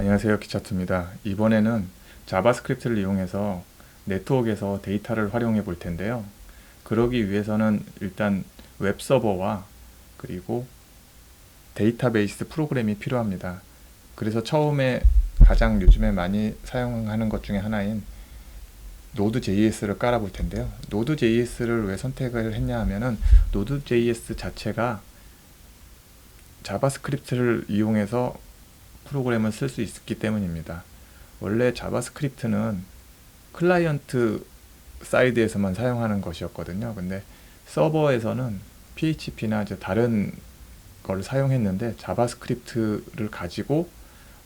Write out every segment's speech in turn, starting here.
안녕하세요 기차투입니다. 이번에는 자바스크립트를 이용해서 네트워크에서 데이터를 활용해 볼 텐데요. 그러기 위해서는 일단 웹서버와 그리고 데이터베이스 프로그램이 필요합니다. 그래서 처음에 가장 요즘에 많이 사용하는 것 중에 하나인 노드.js를 깔아 볼 텐데요. 노드.js를 왜 선택을 했냐 하면은 노드.js 자체가 자바스크립트를 이용해서 프로그램을 쓸 수 있기 때문입니다. 원래 자바스크립트는 클라이언트 사이드에서만 사용하는 것이었거든요. 근데 서버에서는 PHP나 이제 다른 걸 사용했는데 자바스크립트를 가지고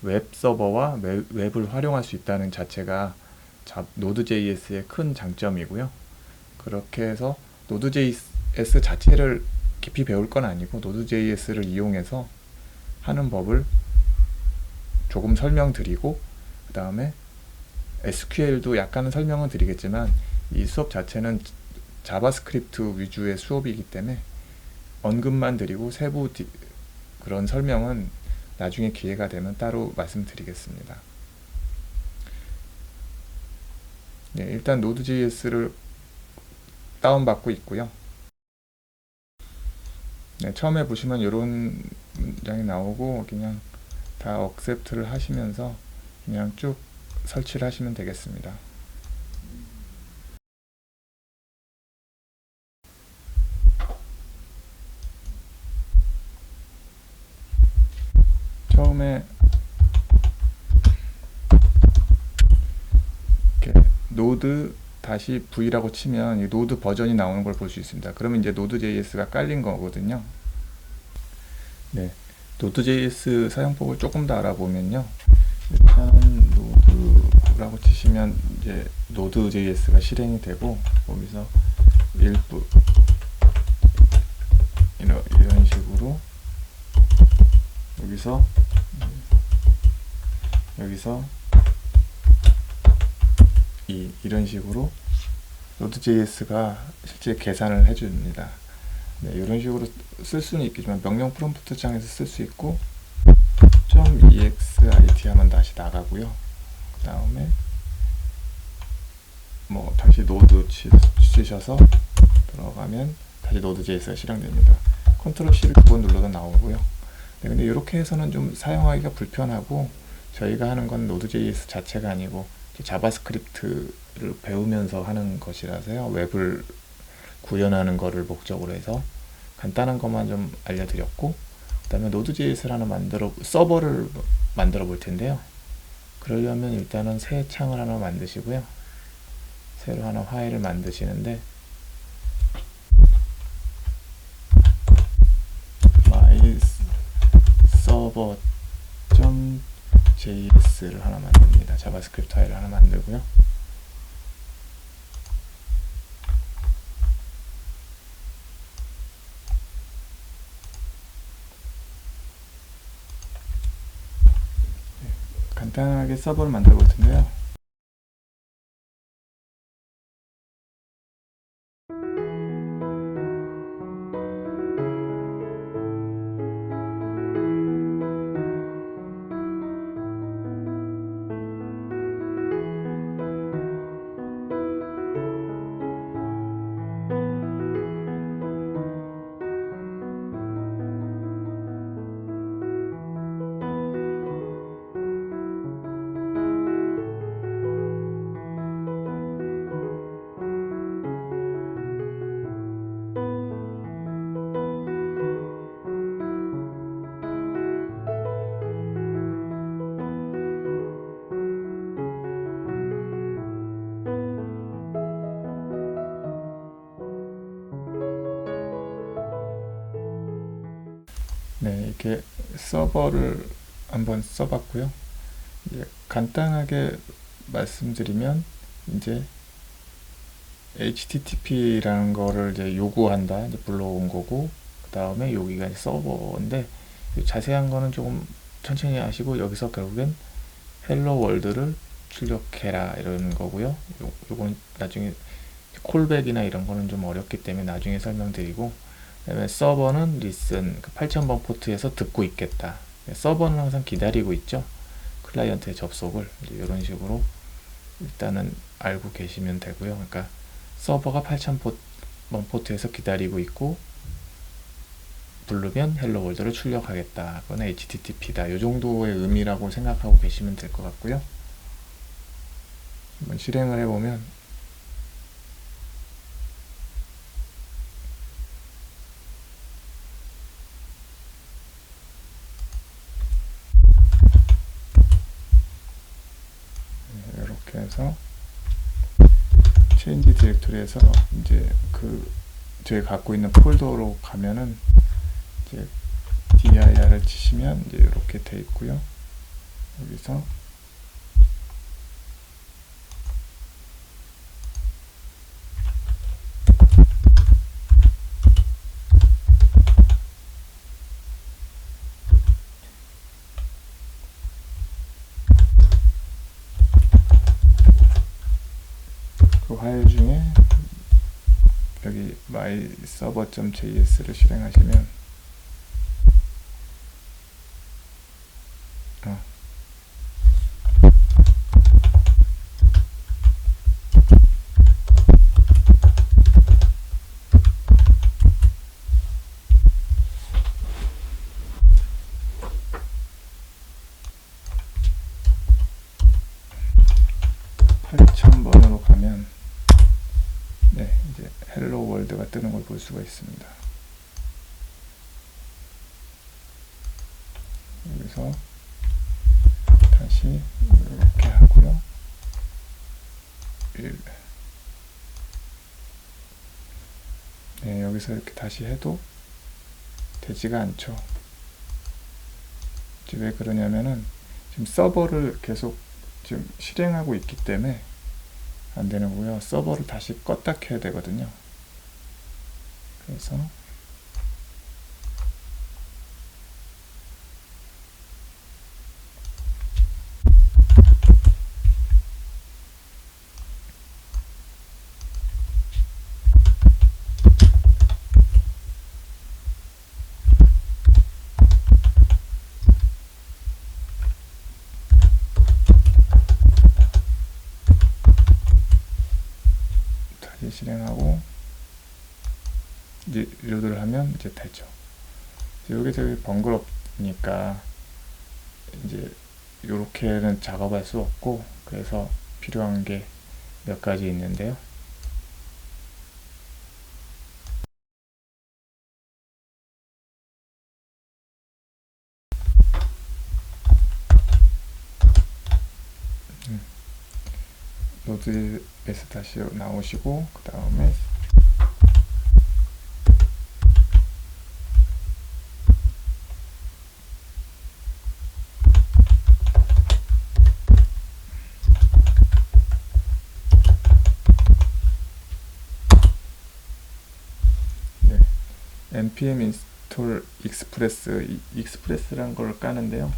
웹 서버와 웹을 활용할 수 있다는 자체가 노드.js의 큰 장점이고요. 그렇게 해서 노드.js 자체를 깊이 배울 건 아니고 노드.js를 이용해서 하는 법을 조금 설명드리고 그 다음에 SQL도 약간은 설명은 드리겠지만 이 수업 자체는 자바스크립트 위주의 수업이기 때문에 언급만 드리고 세부 디, 그런 설명은 나중에 기회가 되면 따로 말씀드리겠습니다. 네, 일단 노드.js를 다운받고 있고요. 네, 처음에 보시면 이런 문장이 나오고 그냥 다 억셉트를 하시면서 그냥 쭉 설치를 하시면 되겠습니다. 처음에 이렇게 노드 다시 V라고 치면 이 노드 버전이 나오는 걸 볼 수 있습니다. 그러면 이제 노드.js가 깔린 거거든요. 네, 노드.js 사용법을 조금 더 알아보면요. 일단 노드라고 치시면 이제 노드.js가 실행이 되고 거기서 일부 이런, 이런 식으로 여기서 여기서 이 이런 식으로 노드.js가 실제 계산을 해줍니다. 네, 이런 식으로 쓸 수는 있겠지만 명령 프롬프트 창에서 쓸 수 있고 .exit 하면 다시 나가고요. 그 다음에 뭐 다시 노드 치셔서 들어가면 다시 노드.js가 실행됩니다. 컨트롤 C를 두 번 눌러도 나오고요. 네, 근데 이렇게 해서는 좀 사용하기가 불편하고 저희가 하는 건 노드.js 자체가 아니고 자바스크립트를 배우면서 하는 것이라서요. 웹을 구현하는 것을 목적으로 해서 간단한 것만 좀 알려드렸고 그 다음에 노드.js를 하나 만들어 서버를 만들어 볼 텐데요. 그러려면 일단은 새 창을 하나 만드시고요. 새로 하나 파일을 만드시는데 my server.js를 하나 만듭니다. 자바스크립트 파일을 하나 만들고요 간단하게 서버를 만들어 볼 텐데요. 이렇게 서버를 한번 써봤고요. 간단하게 말씀드리면 이제 HTTP라는 거를 이제 요구한다 이제 불러온 거고 그 다음에 여기가 서버인데 자세한 거는 조금 천천히 하시고 여기서 결국엔 헬로 월드를 출력해라 이런 거고요. 요, 요건 나중에 콜백이나 이런 거는 좀 어렵기 때문에 나중에 설명드리고 그다음에 서버는 listen 8000번 그 포트에서 듣고 있겠다. 서버는 항상 기다리고 있죠. 클라이언트의 접속을 이런 식으로 일단은 알고 계시면 되고요. 그러니까 서버가 8000번 포트에서 기다리고 있고 누르면 헬로 월드를 출력하겠다. 그건 HTTP다. 이 정도의 의미라고 생각하고 계시면 될 것 같고요. 한번 실행을 해보면 네, 이렇게 해서 디렉토리에서 이제 그 저희 갖고 있는 폴더로 가면은 이제 dir을 치시면 이제 이렇게 돼 있고요. 여기서 그 파일 중에 server.js를 실행하시면 어, 팔0 0 0 번으로 가면 네, 이제 헬로 월드가 뜨는 있습니다. 여기서 다시 이렇게 하고요. 일. 네, 여기서 이렇게 다시 해도 되지가 않죠. 왜 그러냐면은 지금 서버를 계속 지금 실행하고 있기 때문에 안 되는 거고요. 서버를 다시 껐다 켜야 되거든요. 그래서 다시 실행하고 이제 리로드를 하면 이제 되죠. 여기 되게 번거롭니까 이제 이렇게는 작업할 수 없고 그래서 필요한 게 몇 가지 있는데요. 노드에서 다시 나오시고 그 다음에 네, npm install express 이- express란 걸 까는데요.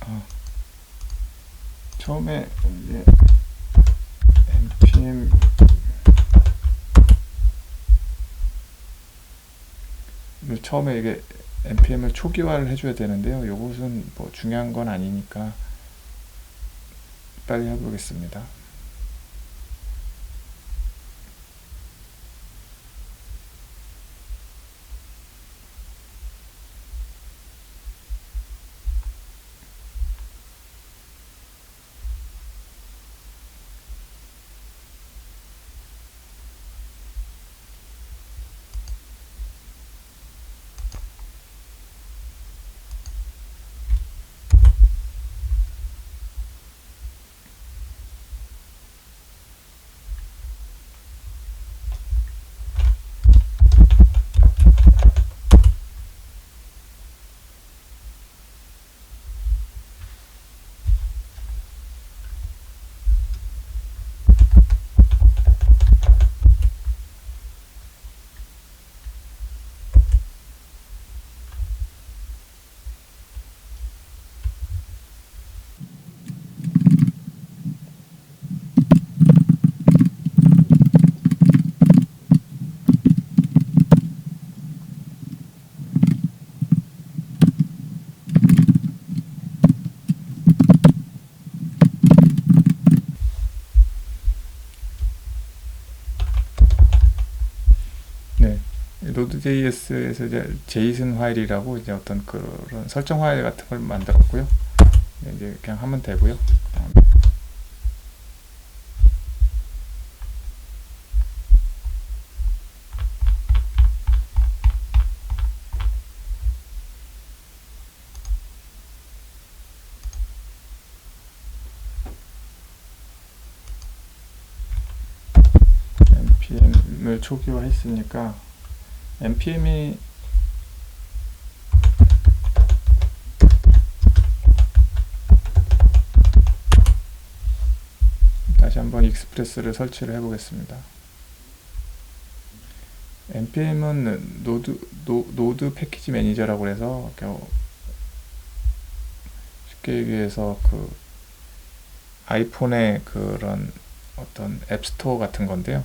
아, 처음에 이제 npm 을 처음에 이게 npm을 초기화를 해줘야 되는데요. 이것은 뭐 중요한 건 아니니까 빨리 해보겠습니다. 노드.js에서 이제 제이슨 파일이라고 이제 어떤 그런 설정 파일 같은 걸 만들었고요. 이제 그냥 하면 되고요. 그다음에 npm을 초기화했으니까 npm이 다시 한번 익스프레스를 설치를 해 보겠습니다. npm은 노드 노, 노드 패키지 매니저라고 해서 쉽게 얘기해서 그 아이폰의 그런 어떤 앱스토어 같은 건데요.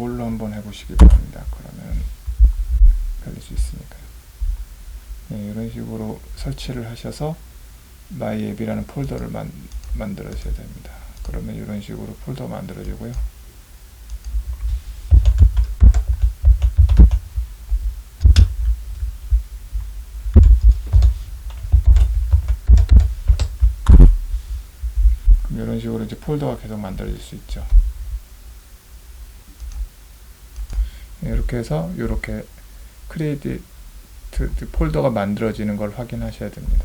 요걸로 한번 해보시기 바랍니다. 그러면 걸릴 수 있으니까요. 네, 이런 식으로 설치를 하셔서 마이 앱이라는 폴더를 만, 만들어셔야 됩니다. 그러면 이런 식으로 폴더 만들어지고요. 이런 식으로 이제 폴더가 계속 만들어질 수 있죠. 이렇게 해서 이렇게 크레디트 폴더가 만들어지는 걸 확인하셔야 됩니다.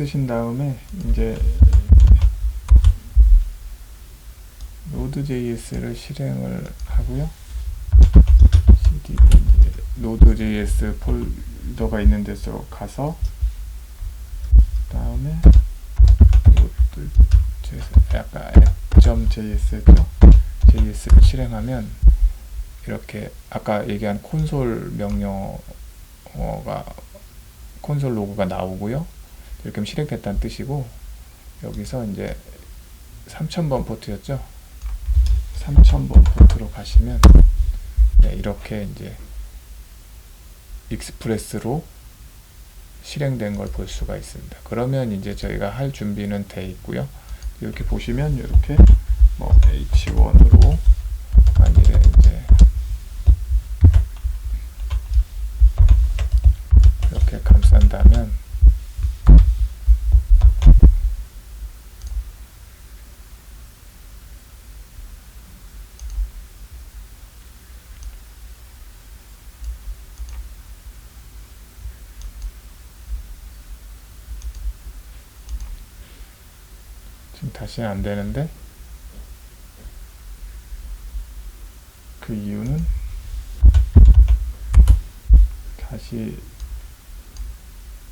쓰신 다음에 이제 노드.js를 실행을 하고요. cd 노드.js 폴더가 있는 데서 가서 다음에 노드.js 아까 app.js죠. js를 실행하면 이렇게 아까 얘기한 콘솔 명령어가 콘솔 로고가 나오고요. 이렇게 실행됐다는 뜻이고 여기서 이제 3000번 포트였죠? 3000번 포트로 가시면 네, 이렇게 이제 익스프레스로 실행된 걸 볼 수가 있습니다. 그러면 이제 저희가 할 준비는 돼 있고요. 이렇게 보시면 이렇게 뭐 H1으로 만일에 이제 이렇게 감싼다면 지금 다시 안 되는데 그 이유는 다시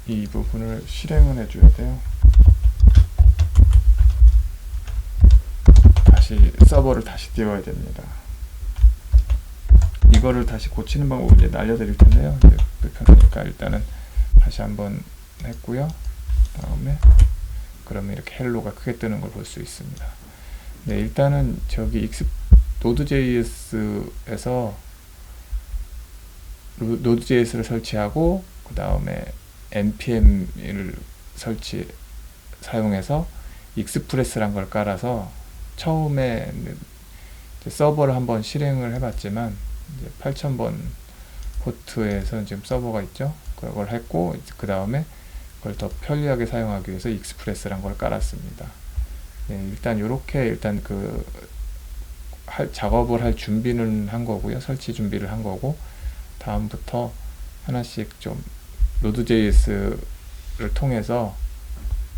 이 부분을 실행을 해줘야 돼요. 다시 서버를 다시 띄워야 됩니다. 이거를 다시 고치는 방법을 이제 알려드릴 텐데요. 이제 불편하니까 일단은 다시 한번 했고요. 다음에 그러면 이렇게 헬로가 크게 뜨는 걸 볼 수 있습니다. 네, 일단은 저기 익스 노드.js에서 노드.js를 설치하고 그 다음에 npm을 설치 사용해서 익스프레스란 걸 깔아서 처음에 서버를 한번 실행을 해봤지만 이제 8000번 포트에서 지금 서버가 있죠. 그걸 했고 그 다음에 그걸 더 편리하게 사용하기 위해서 익스프레스란 걸 깔았습니다. 네, 일단 이렇게 일단 그 할, 작업을 할 준비는 한 거고요. 설치 준비를 한 거고 다음부터 하나씩 좀 노드.js를 통해서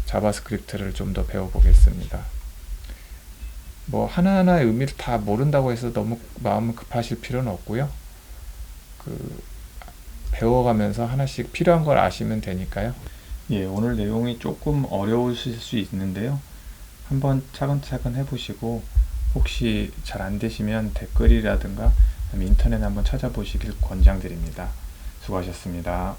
자바스크립트를 좀 더 배워보겠습니다. 뭐 하나하나의 의미를 다 모른다고 해서 너무 마음을 급하실 필요는 없고요. 그 배워가면서 하나씩 필요한 걸 아시면 되니까요. 예, 오늘 내용이 조금 어려우실 수 있는데요. 한번 차근차근 해보시고 혹시 잘 안 되시면 댓글이라든가 인터넷 한번 찾아보시길 권장드립니다. 수고하셨습니다.